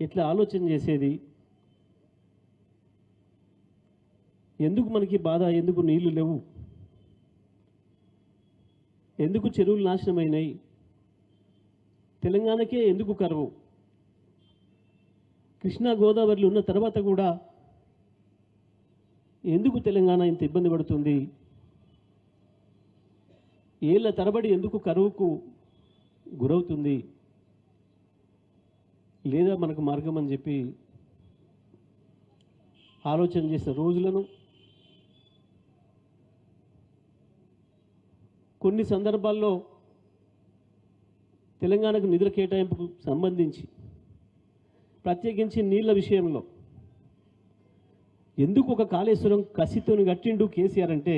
ఎట్లా ఆలోచన చేసేది? ఎందుకు మనకి బాధ? ఎందుకు నీళ్ళు లేవు? ఎందుకు చెరువులు నాశనమైనాయి? తెలంగాణకే ఎందుకు కరువు? కృష్ణా గోదావరిలో ఉన్న తర్వాత కూడా ఎందుకు తెలంగాణ ఇంత ఇబ్బంది పడుతుంది? ఏళ్ళ తరబడి ఎందుకు కరువుకు గురవుతుంది? లేదా మనకు మార్గం అని చెప్పి ఆలోచన చేసిన రోజులను కొన్ని సందర్భాల్లో తెలంగాణకు నిధుల కేటాయింపుకు సంబంధించి ప్రత్యేకించి నీళ్ళ విషయంలో ఎందుకు ఒక కాళేశ్వరం కసితోని కట్టిండు కేసీఆర్ అంటే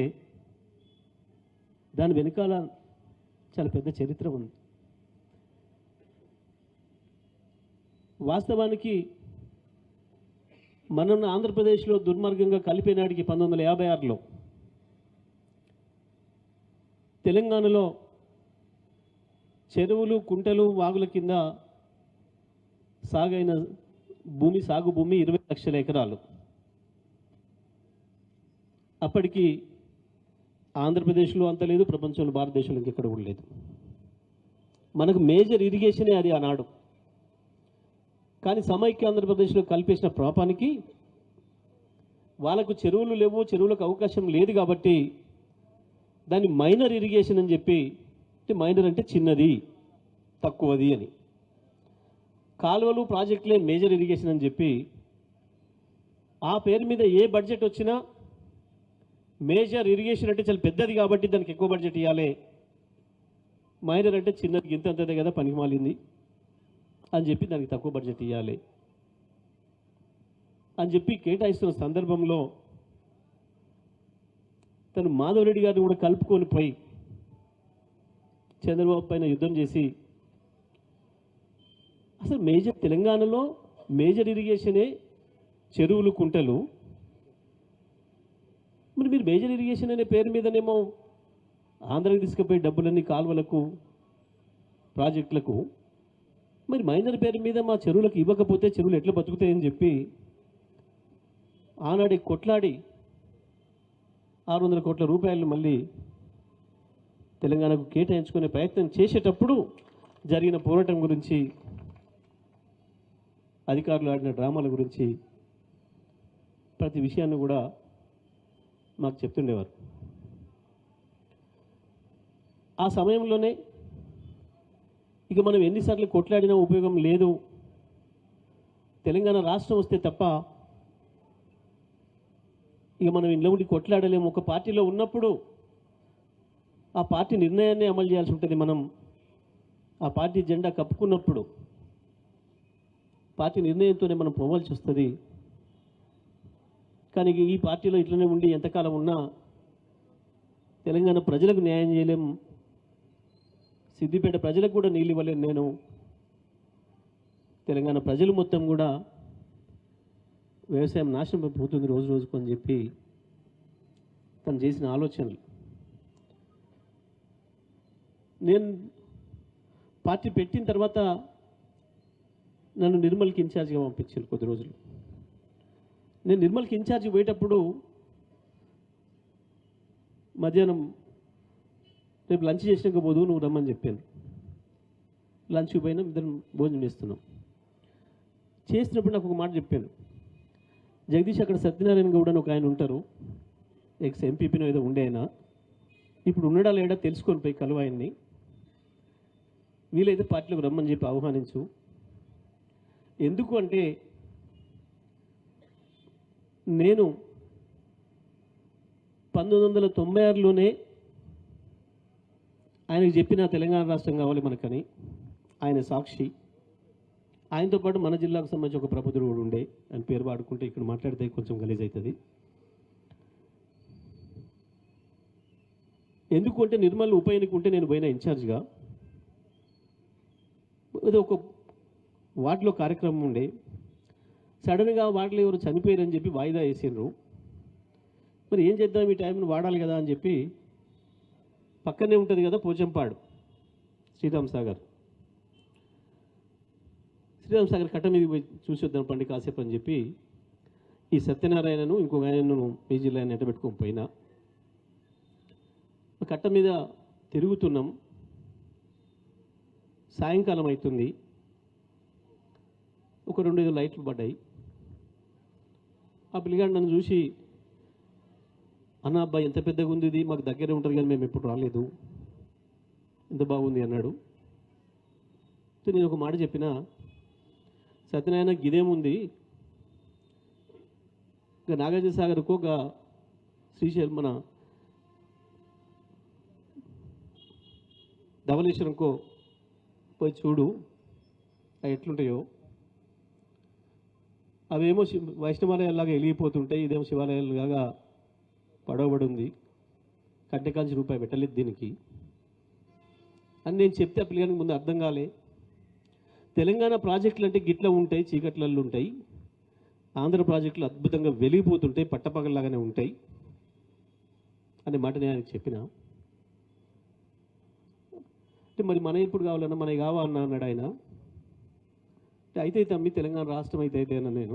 దాని వెనకాల చాలా పెద్ద చరిత్ర ఉంది. వాస్తవానికి మనల్ని ఆంధ్రప్రదేశ్లో దుర్మార్గంగా కలిపినాడికి పంతొమ్మిది వందల యాభై ఆరులో తెలంగాణలో చెరువులు కుంటలు వాగుల కింద సాగైన భూమి సాగు భూమి ఇరవై లక్షల ఎకరాలు. అప్పటికి ఆంధ్రప్రదేశ్లో అంత లేదు ప్రపంచంలో భారతదేశంలో ఇంకెక్కడ కూడా లేదు. మనకు మేజర్ ఇరిగేషనే అది ఆనాడు. కానీ సమైక్య ఆంధ్రప్రదేశ్లో కల్పేసిన ప్రాపానికి వాళ్ళకు చెరువులు లేవు చెరువులకు అవకాశం లేదు కాబట్టి దాన్ని మైనర్ ఇరిగేషన్ అని చెప్పి మైనర్ అంటే చిన్నది తక్కువది అని. కాలువలు ప్రాజెక్టులే మేజర్ ఇరిగేషన్ అని చెప్పి ఆ పేరు మీద ఏ బడ్జెట్ వచ్చినా మేజర్ ఇరిగేషన్ అంటే చాలా పెద్దది కాబట్టి దానికి ఎక్కువ బడ్జెట్ ఇవ్వాలి మైనర్ అంటే చిన్నది ఇంత అంతదే కదా పనికి మాలింది. అని చెప్పి దానికి తక్కువ బడ్జెట్ ఇవ్వాలి అని చెప్పి కేటాయిస్తున్న సందర్భంలో తను మాధవరెడ్డి గారిని కూడా కలుపుకొని పోయి చంద్రబాబు పైన యుద్ధం చేసి అసలు మేజర్ తెలంగాణలో మేజర్ ఇరిగేషనే చెరువులు కుంటలు. మరి మీరు మేజర్ ఇరిగేషన్ అనే పేరు మీదనేమో ఆంధ్రాకి తీసుకుపోయే డబ్బులన్నీ కాలువలకు ప్రాజెక్టులకు మరి మైనర్ పేరు మీద మా చెరువులకు ఇవ్వకపోతే చెరువులు ఎట్లా బతుకుతాయని చెప్పి ఆనాడి కొట్లాడి ఆరు వందల కోట్ల రూపాయలు మళ్ళీ తెలంగాణకు కేటాయించుకునే ప్రయత్నం చేసేటప్పుడు జరిగిన పోరాటం గురించి అధికారులు ఆడిన డ్రామాల గురించి ప్రతి విషయాన్ని కూడా మాకు చెప్తుండేవారు. ఆ సమయంలోనే ఇక మనం ఎన్నిసార్లు కొట్లాడినా ఉపయోగం లేదు. తెలంగాణ రాష్ట్రం వస్తే తప్ప ఇక మనం ఇంట్లో ఉండి కొట్లాడలేము. ఒక పార్టీలో ఉన్నప్పుడు ఆ పార్టీ నిర్ణయాన్ని అమలు చేయాల్సి ఉంటుంది మనం. ఆ పార్టీ జెండా కప్పుకున్నప్పుడు పార్టీ నిర్ణయంతోనే మనం పోవాల్సి వస్తుంది. కానీ ఈ పార్టీలో ఇట్లనే ఉండి ఎంతకాలం ఉన్నా తెలంగాణ ప్రజలకు న్యాయం చేయలేం. సిద్దిపేట ప్రజలకు కూడా నీళ్ళు ఇవ్వలేను నేను. తెలంగాణ ప్రజలు మొత్తం కూడా వ్యవసాయం నాశనం పోతుంది రోజు రోజుకు అని చెప్పి తను చేసిన ఆలోచనలు. నేను పార్టీ పెట్టిన తర్వాత నన్ను నిర్మల్కి ఇన్ఛార్జిగా పంపించారు కొద్ది రోజులు. నేను నిర్మల్కి ఇన్ఛార్జ్ పోయేటప్పుడు మధ్యాహ్నం రేపు లంచ్ చేసినాక పోదు నువ్వు రమ్మని చెప్పాను. లంచ్కి పోయినా ఇద్దరం భోజనం చేస్తున్నాం. చేసినప్పుడు నాకు ఒక మాట చెప్పాను. జగదీష్ అక్కడ సత్యనారాయణ గౌడ్ అని ఒక ఆయన ఉంటారు. ఎక్స్ ఎంపీపీనో ఏదో ఉండే ఆయన. ఇప్పుడు ఉండడా లేడా తెలుసుకొని పోయి కలువ ఆయన్ని. వీలైతే పార్టీలోకి రమ్మని చెప్పి ఆహ్వానించు. ఎందుకు అంటే నేను పంతొమ్మిది వందల తొంభై ఆరులోనే ఆయనకు చెప్పిన తెలంగాణ రాష్ట్రం కావాలి మనకని ఆయన సాక్షి. ఆయనతో పాటు మన జిల్లాకు సంబంధించి ఒక ప్రభుత్వం కూడా ఉండే. ఆయన పేరు వాడుకుంటే ఇక్కడ మాట్లాడితే కొంచెం గలీజ్ అవుతుంది ఎందుకు అంటే నిర్మల్ ఉప ఎన్నిక ఉంటే నేను పోయిన ఇన్ఛార్జ్గా. ఏదో ఒక వార్డులో కార్యక్రమం ఉండే. సడన్గా వార్డులో ఎవరు చనిపోయారని చెప్పి వాయిదా వేసిండ్రు. మరి ఏం చేద్దాం? ఈ టైంను వాడాలి కదా అని చెప్పి పక్కనే ఉంటుంది కదా పోచంపాడు శ్రీరామ్ సాగర్. శ్రీరామ్ సాగర్ కట్ట మీద పోయి చూసి వద్దాం పండి కాసేపు అని చెప్పి ఈ సత్యనారాయణను ఇంకొక ఆయనను పీజీలో ఆయన ఎంట పోయినా. కట్ట మీద తిరుగుతున్నాం. సాయంకాలం అవుతుంది ఒక రెండు ఐదు లైట్లు పడ్డాయి. ఆ పిల్లగాడు నన్ను చూసి అన్న అబ్బాయి ఎంత పెద్దగా ఉంది ఇది? మాకు దగ్గరే ఉంటుంది కానీ మేము ఎప్పుడు రాలేదు. ఎంత బాగుంది? అన్నాడు. నేను ఒక మాట చెప్పిన సత్యనారాయణ గిదేముంది ఇక నాగార్జున సాగర్కు ఒక శ్రీశైలం మన ధవలేశ్వరంకో పోయి చూడు అవి ఎట్లుంటాయో. అవేమో శివ వైష్ణవాలయాల్లాగా వెలిగిపోతుంటాయి ఇదేమో శివాలయాలుగా పడవబడి ఉంది కట్టెకాల్సి రూపాయి పెట్టలేదు దీనికి. అని నేను చెప్తే ఆ పిల్లగానికి ముందు అర్థం కాలే. తెలంగాణ ప్రాజెక్టులు అంటే గిట్ల ఉంటాయి చీకట్లల్లో ఉంటాయి. ఆంధ్ర ప్రాజెక్టులు అద్భుతంగా వెలిగిపోతుంటాయి పట్టపగల్లాగానే ఉంటాయి అనే మాట నేను ఆయనకు చెప్పిన. అంటే మరి మన ఎప్పుడు కావాలన్నా మనకి కావాలన్నా అన్నాడు ఆయన. అంటే అయితే తమ్మి తెలంగాణ రాష్ట్రం అయితే అయితే అన్న నేను.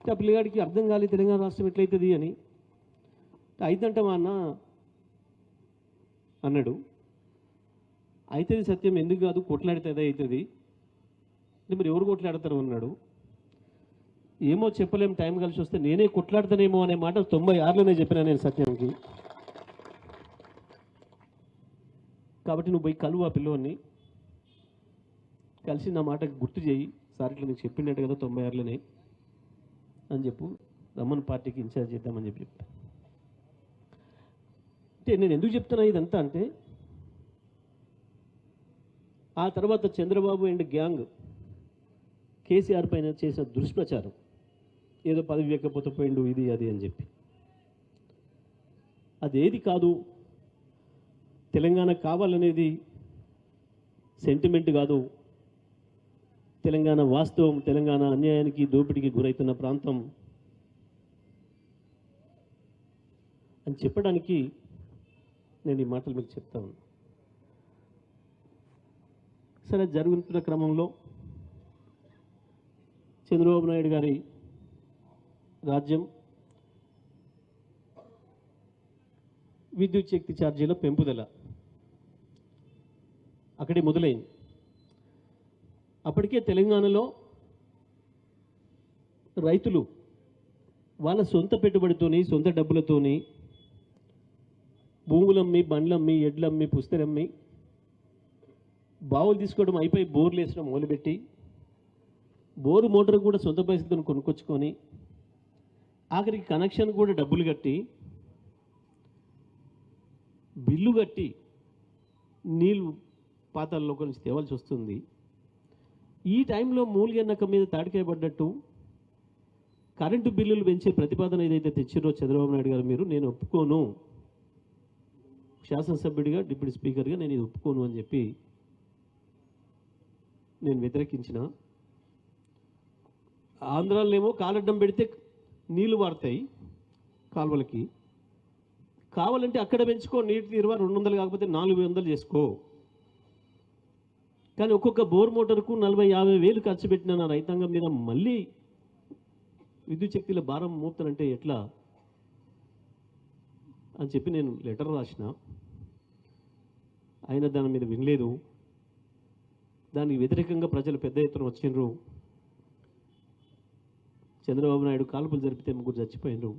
అంటే ఆ పిల్లగాడికి అర్థం కాలే తెలంగాణ రాష్ట్రం ఎట్లయితుంది అని. అయితంటామా అన్న అన్నాడు. అవుతుంది సత్యం ఎందుకు కాదు? కొట్లాడితే అదే అవుతుంది. అంటే మరి ఎవరు కొట్లాడతారు? అన్నాడు. ఏమో చెప్పలేం టైం కలిసి వస్తే నేనే కొట్లాడతానేమో అనే మాట తొంభై ఆరులోనే చెప్పినా నేను సత్యంకి. కాబట్టి నువ్వు పోయి కలువు ఆ పిల్లోని కలిసి నా మాట గుర్తు చేయి. సార్ ఇట్లా నీకు చెప్పినట్టు కదా తొంభై ఆరులోనే. అని చెప్పు. రమ్మన్ పార్టీకి ఇన్ఛార్జ్ చేద్దామని చెప్పి చెప్తాను అంటే నేను ఎందుకు చెప్తున్నా ఇదంతా అంటే ఆ తర్వాత చంద్రబాబు అండ్ గ్యాంగ్ కేసీఆర్ పైన చేసిన దుష్ప్రచారం ఏదో పదవి ఇవ్వకపోతే పోయిండు ఇది అది అని చెప్పి. అదేది కాదు తెలంగాణ కావాలనేది సెంటిమెంట్ కాదు. తెలంగాణ వాస్తవం తెలంగాణ అన్యాయానికి దోపిడీకి గురవుతున్న ప్రాంతం అని చెప్పడానికి నేను ఈ మాటలు మీకు చెప్తాను సరే జరుగుతున్న క్రమంలో చంద్రబాబు నాయుడు గారి రాజ్యం విద్యుత్ శక్తి ఛార్జీల పెంపుదల అక్కడే మొదలైంది. అప్పటికే తెలంగాణలో రైతులు వాళ్ళ సొంత పెట్టుబడితోని సొంత డబ్బులతోని భూములమ్మి బండ్లమ్మి ఎడ్లమ్మి పుస్తరమ్మి బావులు తీసుకోవడం అయిపోయి బోర్లు వేసడం మొదలుపెట్టి బోరు మోటార్ కూడా సొంత పైసలతో కొనుక్కొచ్చుకొని ఆఖరికి కనెక్షన్ కూడా డబ్బులు కట్టి బిల్లు కట్టి నీళ్ళు పాతాల్లోకి నుంచి తేవాల్సి వస్తుంది. ఈ టైంలో మూలిగన్నక మీద తాడికాయ పడ్డట్టు కరెంటు బిల్లులు పెంచే ప్రతిపాదన ఏదైతే తెచ్చిరో చంద్రబాబు నాయుడు గారు మీరు నేను ఒప్పుకోను. శాసనసభ్యుడిగా డిప్యూటీ స్పీకర్గా నేను ఇది ఒప్పుకోను అని చెప్పి నేను వ్యతిరేకించిన. ఆంధ్రాలోనేమో కాలడ్డం పెడితే నీళ్ళు వాడతాయి కాలువలకి. కావాలంటే అక్కడ పెంచుకో నీటి తీరువా రెండు వందలు కాకపోతే నాలుగు వందలు చేసుకో. కానీ ఒక్కొక్క బోర్ మోటార్కు నలభై యాభై వేలు ఖర్చు పెట్టిన నా రైతాంగం మీద మళ్ళీ విద్యుత్ శక్తిలో భారం మోపుతానంటే ఎట్లా? అని చెప్పి నేను లెటర్ రాసిన. ఆయన దాని మీద వినలేదు. దానికి వ్యతిరేకంగా ప్రజలు పెద్ద ఎత్తున వచ్చిండ్రు. చంద్రబాబు నాయుడు కాల్పులు జరిపితే ముగ్గురు చచ్చిపోయినరు.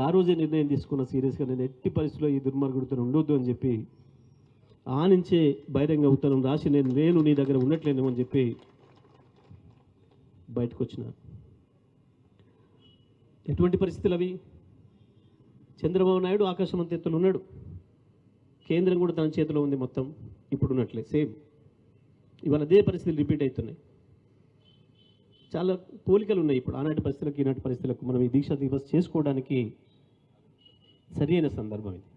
ఆ రోజే నిర్ణయం తీసుకున్న సీరియస్గా నేను ఎట్టి పరిస్థితిలో ఈ దుర్మార్గుడితో ఉండొద్దు అని చెప్పి ఆ నుంచే బహిరంగ ఉత్తరం రాసి నేను నేను నీ దగ్గర ఉండట్లేను అని చెప్పి బయటకు వచ్చిన. ఎటువంటి పరిస్థితులు అవి? చంద్రబాబు నాయుడు ఆకాశమంత ఎత్తులు ఉన్నాడు. కేంద్రం కూడా తన చేతిలో ఉంది మొత్తం ఇప్పుడు ఉన్నట్లే సేమ్. ఇవాళ అదే పరిస్థితులు రిపీట్ అవుతున్నాయి. చాలా పోలికలు ఉన్నాయి ఇప్పుడు. ఆనాటి పరిస్థితులకు ఈనాటి పరిస్థితులకు మనం ఈ దీక్ష దివస్ చేసుకోవడానికి సరి అయిన సందర్భం ఇది.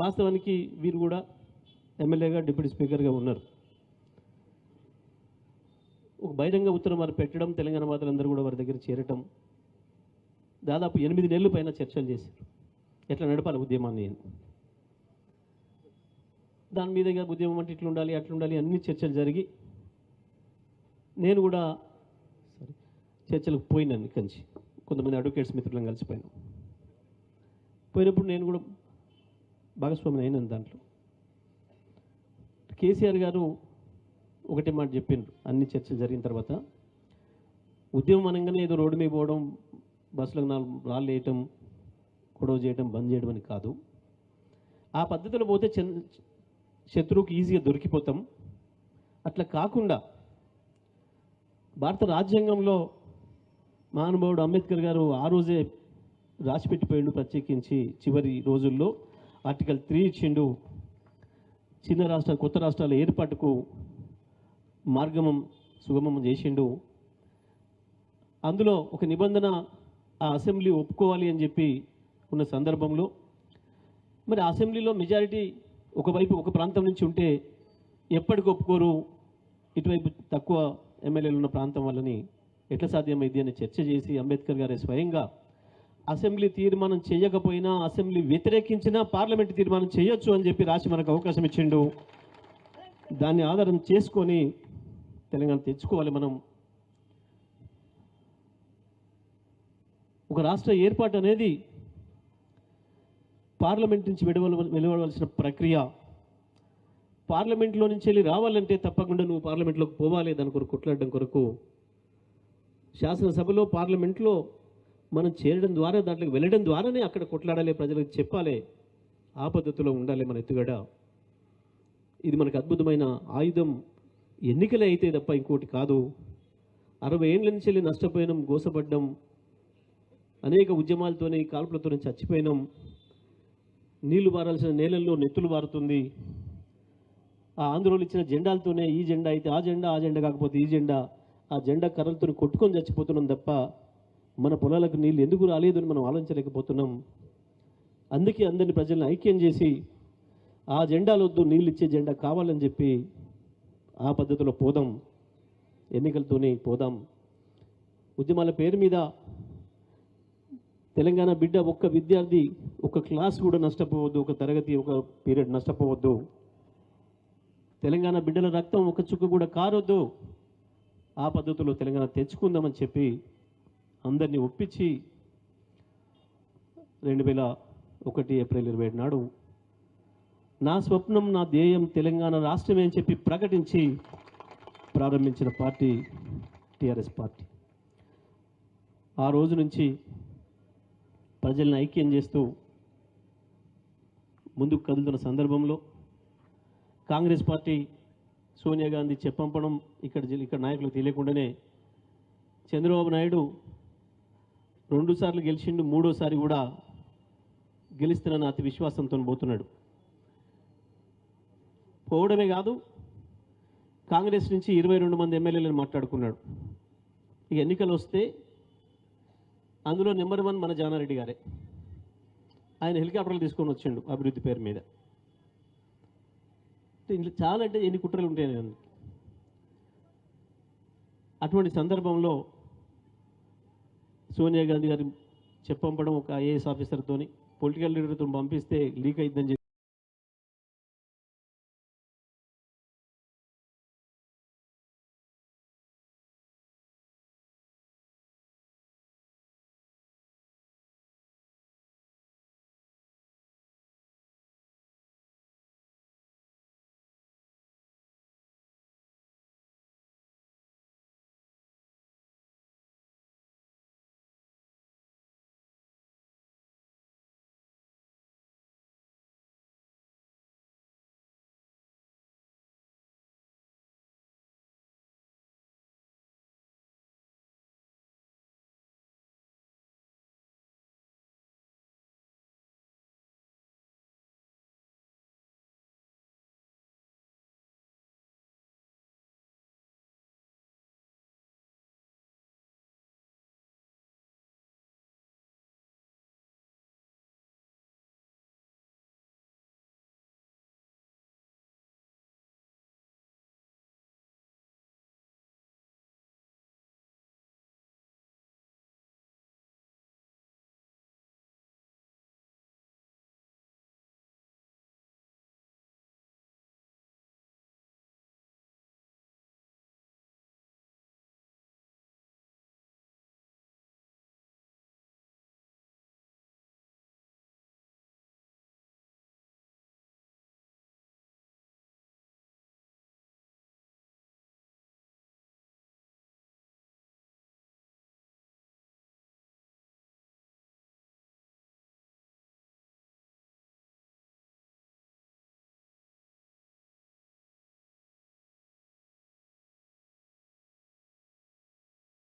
వాస్తవానికి వీరు కూడా ఎమ్మెల్యేగా డిప్యూటీ స్పీకర్గా ఉన్నారు. ఒక బహిరంగ ఉత్తరం వారు పెట్టడం తెలంగాణ వాదులందరూ కూడా వారి దగ్గర చేరటం దాదాపు ఎనిమిది నెలల పైన చర్చలు చేశారు. ఎట్లా నడపాలి ఉద్యమాన్ని? అని దాని మీద ఉద్యమం అంటే ఇట్లా ఉండాలి అట్లా ఉండాలి అన్ని చర్చలు జరిగి నేను కూడా సారీ చర్చలకు పోయినాను ఇక్కడి నుంచి. కొంతమంది అడ్వకేట్స్ మిత్రులను కలిసిపోయాను. పోయినప్పుడు నేను కూడా భాగస్వామిని అయినాను దాంట్లో. కేసీఆర్ గారు ఒకటే మాట చెప్పిండ్రు అన్ని చర్చలు జరిగిన తర్వాత ఉద్యమం అనగానే ఏదో రోడ్డు మీద పోవడం బస్సులకు నాలుగు రాళ్ళు వేయటం గొడవ చేయడం బంద్ చేయడం అని కాదు. ఆ పద్ధతిలో పోతే చన్ శత్రువుకి ఈజీగా దొరికిపోతాం. అట్లా కాకుండా భారత రాజ్యాంగంలో మహానుభావుడు అంబేద్కర్ గారు ఆ రోజే రాసిపెట్టిపోయిండు ప్రత్యేకించి చివరి రోజుల్లో. ఆర్టికల్ త్రీ ఇచ్చిండు చిన్న రాష్ట్ర కొత్త రాష్ట్రాల ఏర్పాటుకు మార్గమం సుగమం చేసిండు. అందులో ఒక నిబంధన ఆ అసెంబ్లీ ఒప్పుకోవాలి అని చెప్పి ఉన్న సందర్భంలో మరి అసెంబ్లీలో మెజారిటీ ఒకవైపు ఒక ప్రాంతం నుంచి ఉంటే ఎప్పటికి ఒప్పుకోరు ఇటువైపు తక్కువ ఎమ్మెల్యేలు ఉన్న ప్రాంతం వల్లని ఎట్లా సాధ్యమైంది అని చర్చ చేసి అంబేద్కర్ గారే స్వయంగా అసెంబ్లీ తీర్మానం చేయకపోయినా అసెంబ్లీ వ్యతిరేకించినా పార్లమెంట్ తీర్మానం చేయొచ్చు అని చెప్పి రాసి మనకు అవకాశం ఇచ్చిండు. దాన్ని ఆధారం చేసుకొని తెలంగాణ తెచ్చుకోవాలి మనం. ఒక రాష్ట్ర ఏర్పాటు అనేది పార్లమెంట్ నుంచి విడవల వెలువడవలసిన ప్రక్రియ పార్లమెంట్లో నుంచి వెళ్ళి రావాలంటే తప్పకుండా నువ్వు పార్లమెంట్లోకి పోవాలి దాని కొరకు కొట్లాడడం కొరకు శాసనసభలో పార్లమెంట్లో మనం చేరడం ద్వారా దాంట్లోకి వెళ్ళడం ద్వారానే అక్కడ కొట్లాడాలి ప్రజలకు చెప్పాలి ఆ పద్ధతిలో ఉండాలి మన ఎత్తుగడ. ఇది మనకు అద్భుతమైన ఆయుధం. ఎన్నికలే అయితే తప్ప ఇంకోటి కాదు. అరవై ఏళ్ళ నుంచి వెళ్ళి నష్టపోయినాం గోసపడ్డం. అనేక ఉద్యమాలతోనే కాల్పులతోనే చచ్చిపోయినాం. నీళ్ళు బారాల్సిన నేలల్లో నెత్తులు బారుతుంది ఆ ఆంధ్రోలు ఇచ్చిన జెండాలతోనే ఈ జెండా అయితే ఆ జెండా ఆ జెండా కాకపోతే ఈ జెండా ఆ జెండా కర్రలతో కొట్టుకొని చచ్చిపోతున్నాం తప్ప మన పొలాలకు నీళ్ళు ఎందుకు రాలేదు అని మనం ఆలోచించలేకపోతున్నాం. అందుకే అందరిని ప్రజలను ఐక్యం చేసి ఆ జెండాలు వద్దు నీళ్ళు ఇచ్చే జెండా కావాలని చెప్పి ఆ పద్ధతిలో పోదాం. ఎన్నికలతోనే పోదాం. ఉద్యమాల పేరు మీద తెలంగాణ బిడ్డ ఒక్క విద్యార్థి ఒక క్లాస్ కూడా నష్టపోవద్దు ఒక తరగతి ఒక పీరియడ్ నష్టపోవద్దు. తెలంగాణ బిడ్డల రక్తం ఒక చుక్క కూడా కారొద్దు. ఆ పద్ధతిలో తెలంగాణ తెచ్చుకుందామని చెప్పి అందరినీ ఒప్పించి రెండు వేల ఒకటి ఏప్రిల్ ఇరవై ఏడు నాడు నా స్వప్నం నా ధ్యేయం తెలంగాణ రాష్ట్రమే అని చెప్పి ప్రకటించి ప్రారంభించిన పార్టీ టీఆర్ఎస్ పార్టీ. ఆ రోజు నుంచి ప్రజల్ని ఐక్యం చేస్తూ ముందుకు కదులుతున్న సందర్భంలో కాంగ్రెస్ పార్టీ సోనియా గాంధీ చెప్పంపడం ఇక్కడ ఇక్కడ నాయకులకు తెలియకుండానే చంద్రబాబు నాయుడు రెండుసార్లు గెలిచిండు మూడోసారి కూడా గెలుస్తానని అతి విశ్వాసంతో పోతున్నాడు. పోవడమే కాదు కాంగ్రెస్ నుంచి ఇరవై రెండు మంది ఎమ్మెల్యేలను మాట్లాడుకున్నాడు. ఇక ఎన్నికలు వస్తే అందులో నెంబర్ వన్ మన జానారెడ్డి గారే ఆయన హెలికాప్టర్లు తీసుకొని వచ్చిండు అభివృద్ధి పేరు మీద చాలా అంటే ఎన్ని కుట్రలు ఉంటాయి అందులో. అటువంటి సందర్భంలో సోనియా గాంధీ గారి చెప్పంపడం ఒక ఐఏఎస్ ఆఫీసర్తోని పొలిటికల్ లీడర్తో పంపిస్తే లీక్ అయిద్దని చెప్పి